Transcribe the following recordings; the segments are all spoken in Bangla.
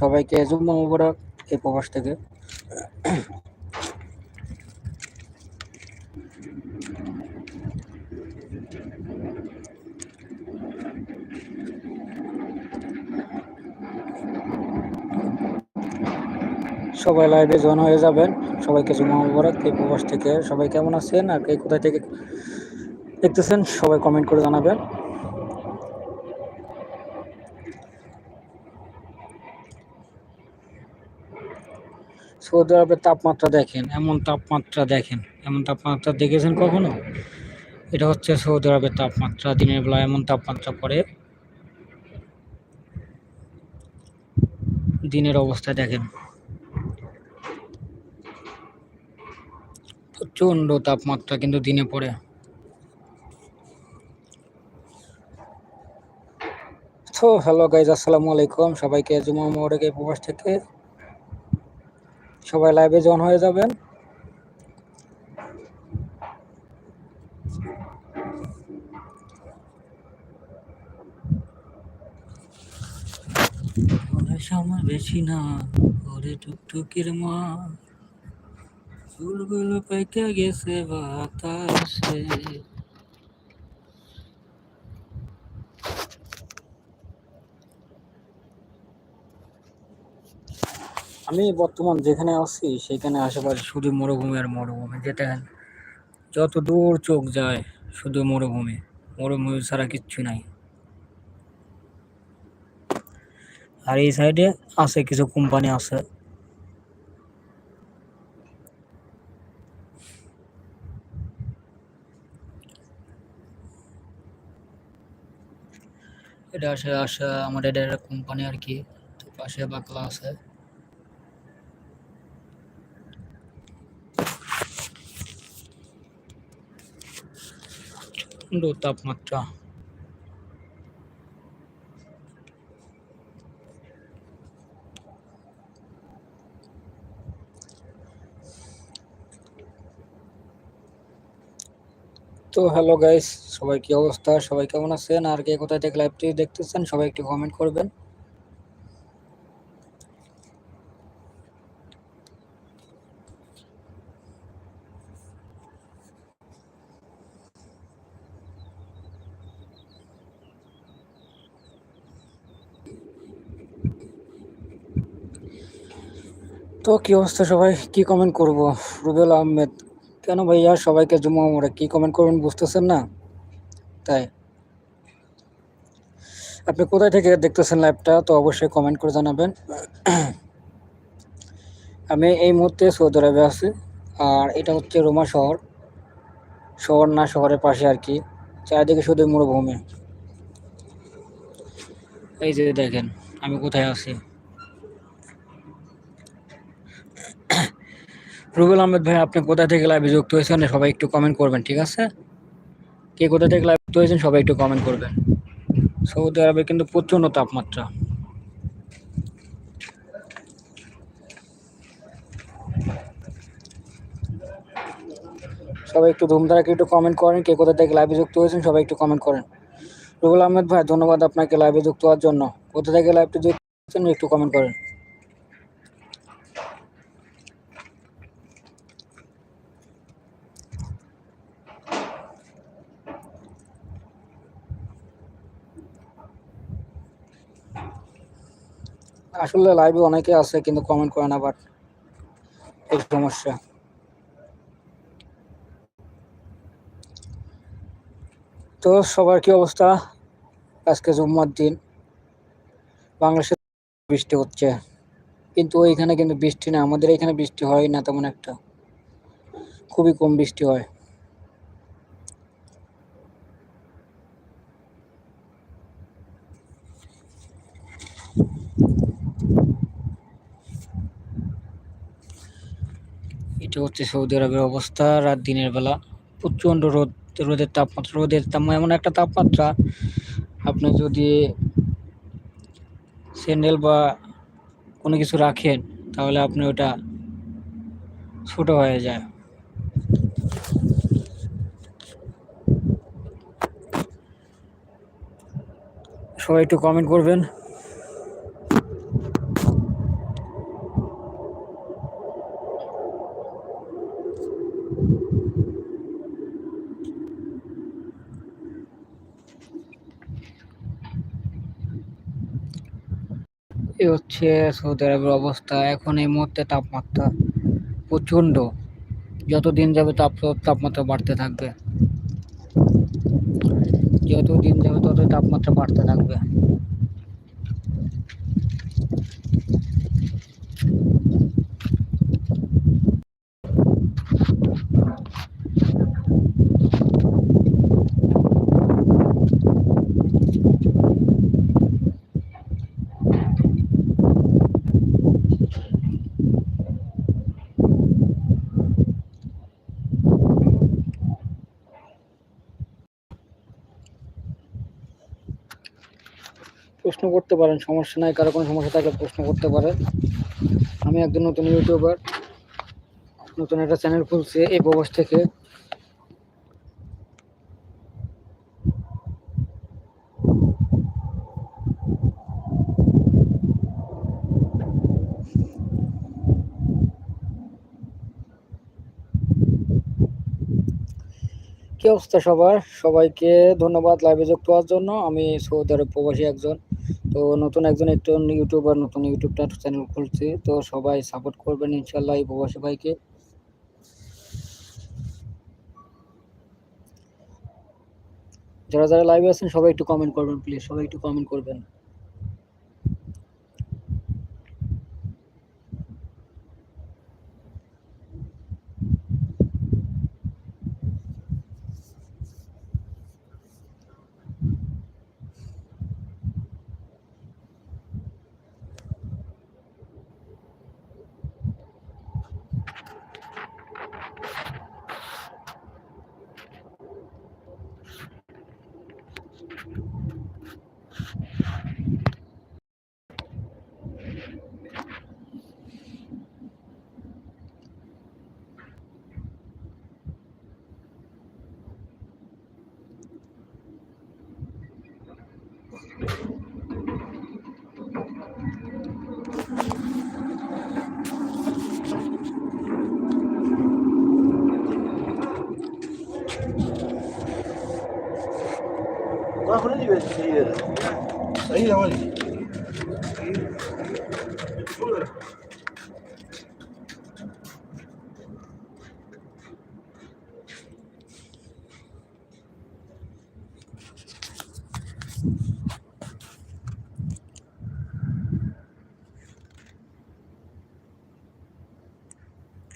সবাইকে জুম্মা মুবারক এই প্রবাস থেকে। সবাই লাইভে জয়েন হয়ে যাবেন। সবাইকে জুম্মা মুবারক এই প্রবাস থেকে। সবাই কেমন আছেন? আর কে কোথায় থেকে দেখতেছেন, সবাই কমেন্ট করে জানাবেন। সৌদি আরবের তাপমাত্রা দেখেন, এমন তাপমাত্রা দেখেন, এমন তাপমাত্রা দেখেছেন কখনো? এটা হচ্ছে সৌদি আরবের তাপমাত্রা, দিনের বেলা এমন তাপমাত্রা পড়ে। দিনের অবস্থা দেখেন। প্রচণ্ড তাপমাত্রা কিন্তু দিনে পড়ে। তো হ্যালো গাইজ আসসালামু আলাইকুম। সবাইকে জুমা এই প্রবাস থেকে সবাই লাইভে জয়েন হয়ে যাবেন। আমার বেশি না, ওরে টুকটুকির মা। চুলগুলো পেকে গেছে বাতাসে। আমি বর্তমান যেখানে আছি, সেখানে আশেপাশে শুধু মরুভূমি আর মরুভূমি, যেটা যত দূর চোখ যায় শুধু মরুভূমি। মরুভূমি ছাড়া কিচ্ছু নাই। আর এই সাইডে আছে কিছু কোম্পানি আছে। এটা আসে আসে আমাদের এটা কোম্পানি আর কি পাশে বাকলা আছে। প্রচণ্ড তাপমাত্রা। তো হ্যালো গাইস সবাই কি অবস্থা? সবাই কেমন আছেন? আর কে কোথায় থেকে লাইভটি দেখতেছেন, সবাই একটু কমেন্ট করবেন। তো কি অবস্থা সবাই? কি কমেন্ট করব? রুবেল আহমেদ। কেন ভাইয়া সবাইকে জুমা মোড়ে কি কমেন্ট করবেন বুঝতেছেন না? তাই। আপনি কোথায় থেকে দেখতেছেন লাইভটা তো অবশ্যই কমেন্ট করে জানাবেন। আমি এই মুহূর্তে সৌদি আরবে আছি। আর এটা হচ্ছে রোমা শহর। শহর না, শহরের পাশে আর কি। চারিদিকে শুধু মরুভূমি। এই যে দেখেন, আমি কোথায় আছি? রুবেল আহমেদ ভাই, আপনি কোথা থেকে লাইভে যুক্ত হয়েছেন? সবাই একটু কমেন্ট করবেন, ঠিক আছে? কে কোথা থেকে লাইভ যুক্ত হয়েছেন, সবাই একটু কমেন্ট করবেন। সৌদি আরবে কিন্তু প্রচণ্ড তাপমাত্রা। সবাই একটু ধুমধারাকে একটু কমেন্ট করেন, কে কোথা থেকে লাইভে যুক্ত হয়েছেন, সবাই একটু কমেন্ট করেন। রুবেল আহমেদ ভাই, ধন্যবাদ আপনাকে লাইভে যুক্ত হওয়ার জন্য। কোথা থেকে লাইভটি যুক্ত হয়েছেন, একটু কমেন্ট করেন। আসলে লাইভে অনেকে আছে কিন্তু কমেন্ট করে না বাট এই সমস্যা। তো সবার কি অবস্থা? আজকে জুম্মার দিন। বাংলাদেশে বৃষ্টি হচ্ছে। কিন্তু ওইখানে কিন্তু বৃষ্টি না, আমাদের এখানে বৃষ্টি হয় না তেমন একটা। খুবই কম বৃষ্টি হয়। এটা হচ্ছে সৌদি আরবের অবস্থা। রাত দিনের বেলা প্রচণ্ড রোদ, রোদের তাপমাত্রা, রোদের এমন একটা তাপমাত্রা। আপনি যদি স্যান্ডেল বা কোনো কিছু রাখেন, তাহলে আপনি ওটা ছোট হয়ে যায়। সবাই একটু কমেন্ট করবেন। এ হচ্ছে সৌদি আরবের অবস্থা। এখন এই মুহূর্তে তাপমাত্রা প্রচণ্ড। যত দিন যাবে তাপ, তাপমাত্রা বাড়তে থাকবে। যত দিন যাবে তত তাপমাত্রা বাড়তে থাকবে। প্রশ্ন করতে পারেন, সমস্যা নাই, কারও কোনো সমস্যা থাকলে প্রশ্ন করতে পারেন। আমি একজন নতুন ইউটিউবার নতুন একটা চ্যানেল খুলছি এই প্রবাস থেকে। কি অবস্থা সবার? সবাইকে ধন্যবাদ লাইভে যুক্ত হওয়ার জন্য। আমি সৌদি আরব প্রবাসী একজন। তো নতুন একজন একটু ইউটিউবার, নতুন ইউটিউব চ্যানেল খুলছে, তো সবাই সাপোর্ট করবেন ইনশাল্লাহ এই প্রবাসী ভাইকে। যারা যারা লাইভে আছেন, সবাই একটু কমেন্ট করবেন প্লিজ সবাই একটু কমেন্ট করবেন।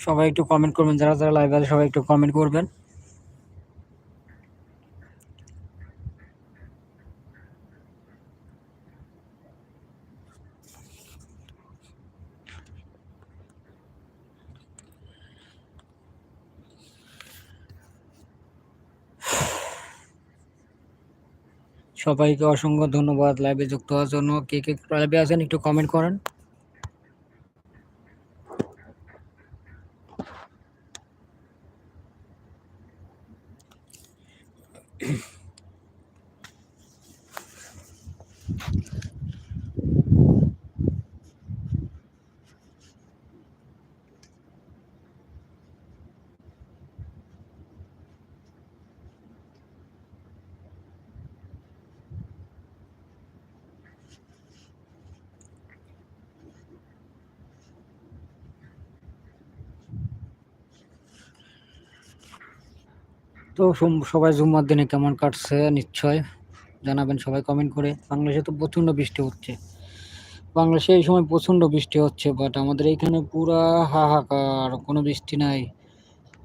সবাই একটু কমেন্ট করবেন যারা যারা লাইভ আছে সবাই একটু কমেন্ট করবেন। সবাইকে অসংখ্য ধন্যবাদ লাইভে যুক্ত হওয়ার জন্য। কে কে লাইভে আছেন একটু কমেন্ট করেন। তো সবাই জুম্মার দিনে কেমন কাটছে? নিশ্চয় জানাবেন সবাই কমেন্ট করে। বাংলাদেশে তো প্রচণ্ড বৃষ্টি হচ্ছে। বাংলাদেশে এই সময় প্রচণ্ড বৃষ্টি হচ্ছে বাট আমাদের এইখানে পুরা হাহাকার, কোনো বৃষ্টি নাই।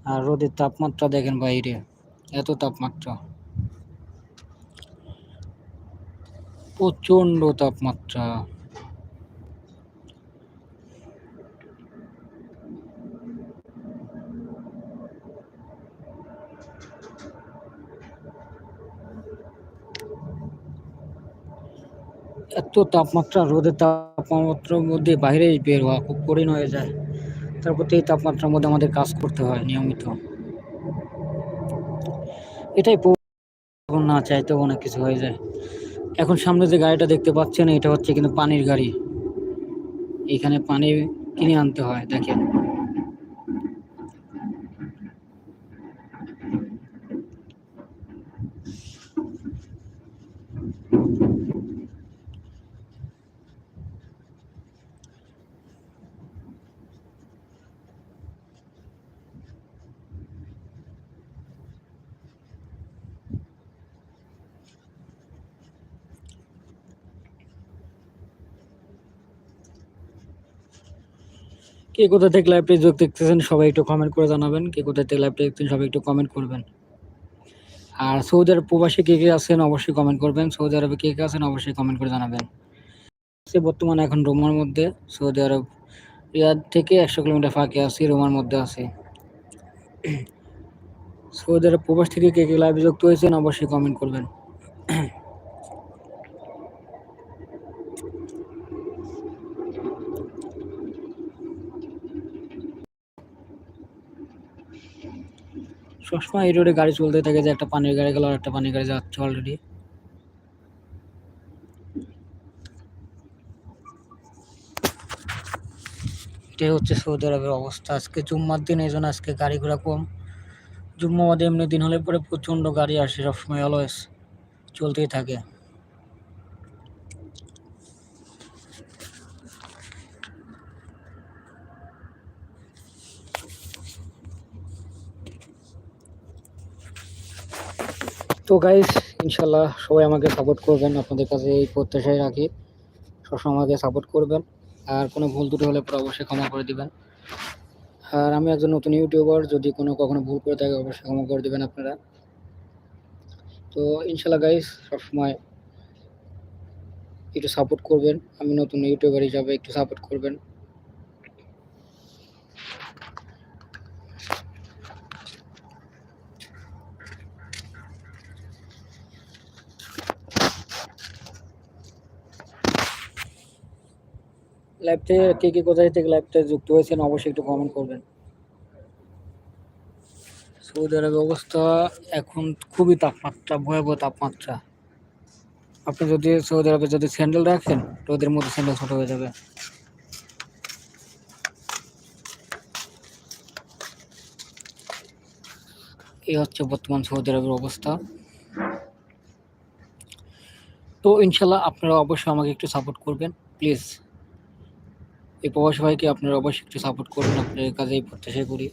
আর রোদের তাপমাত্রা দেখেন বাইরে, এত তাপমাত্রা। প্রচণ্ড তাপমাত্রা। এত তাপমাত্রা, রোদের তাপমাত্রার মধ্যে বাইরে বের হওয়া খুব কঠিন হয়ে যায়। তারপর তো এই তাপমাত্রার মধ্যে আমাদের কাজ করতে হয় নিয়মিত। এটাই না চাইতেও অনেক কিছু হয়ে যায়। এখন সামনে যে গাড়িটা দেখতে পাচ্ছেন, এটা হচ্ছে কিন্তু পানির গাড়ি। এখানে পানি কিনে আনতে হয়, দেখেন। কে কোথা থেকে লাইভটি যোগ দেখতেছেন সবাই একটু কমেন্ট করে জানাবেন। কে কোথা থেকে লাইভটি দেখতেছেন সবাই একটু কমেন্ট করবেন। আর সৌদি আরব প্রবাসী কে কে আছেন অবশ্যই কমেন্ট করবেন। সৌদি আরবে কে কে আছেন অবশ্যই কমেন্ট করে জানাবেন। সে বর্তমানে এখন রোমার মধ্যে, সৌদি আরব রিয়াদ থেকে একশো কিলোমিটার ফাঁকে আছি, রোমার মধ্যে আছি। সৌদি আরব প্রবাস থেকে কে কে লাইভে যুক্ত হয়েছেন অবশ্যই কমেন্ট করবেন। সবসময় এই রোডে গাড়ি চলতে থাকে যে একটা পানির গাড়ি গেল আর একটা পানির গাড়ি যাচ্ছে অলরেডি এটাই হচ্ছে সৌদি আরবের অবস্থা। আজকে জুম্মার দিন, এই জন্য আজকে গাড়ি ঘোড়া কম। জুম্মা বাদে এমনি দিন হলে পরে প্রচণ্ড গাড়ি আসে, সবসময় অলওয়েজ চলতেই থাকে। তো গাইস ইনশাল্লাহ সবাই আমাকে সাপোর্ট করবেন, আপনাদের কাছে এই প্রত্যাশাই রাখি। সবসময় আমাকে সাপোর্ট করবেন। আর কোনো ভুল ত্রুটি হলে পরে অবশ্যই ক্ষমা করে দিবেন। আর আমি একজন নতুন ইউটিউবার যদি কোনো কখনো ভুল করে থাকে, অবশ্যই ক্ষমা করে দিবেন আপনারা। তো ইনশাল্লাহ গাইস সবসময় একটু সাপোর্ট করবেন। আমি নতুন ইউটিউবার হিসাবে একটু সাপোর্ট করবেন। লাইভ কে কে কোথায় থেকে লাইভটা যুক্ত হয়েছেন অবশ্যই একটু কমেন্ট করবেন। সৌদি আরবের অবস্থা এখন খুবই তাপমাত্রা, ভয়াবহ তাপমাত্রা। আপনি যদি সৌদি আরবে যদি স্যান্ডেল রাখেন, তো ওদের মধ্যে স্যান্ডেল ছোট হয়ে যাবে। এই হচ্ছে বর্তমান সৌদি আরবের অবস্থা। তো ইনশাল্লাহ আপনারা অবশ্যই আমাকে একটু সাপোর্ট করবেন প্লিজ এই প্রবাসী ভাইকে আপনারা অবশ্যই একটু সাপোর্ট করবেন আপনার কাজে প্রত্যাশা করি।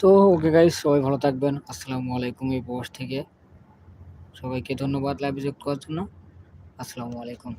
তো ওকে গাইস সবাই ভালো থাকবেন। আসসালামু আলাইকুম এই প্রবাস থেকে। সবাইকে ধন্যবাদ লাইভ যুক্ত করার জন্য। আসসালামু আলাইকুম।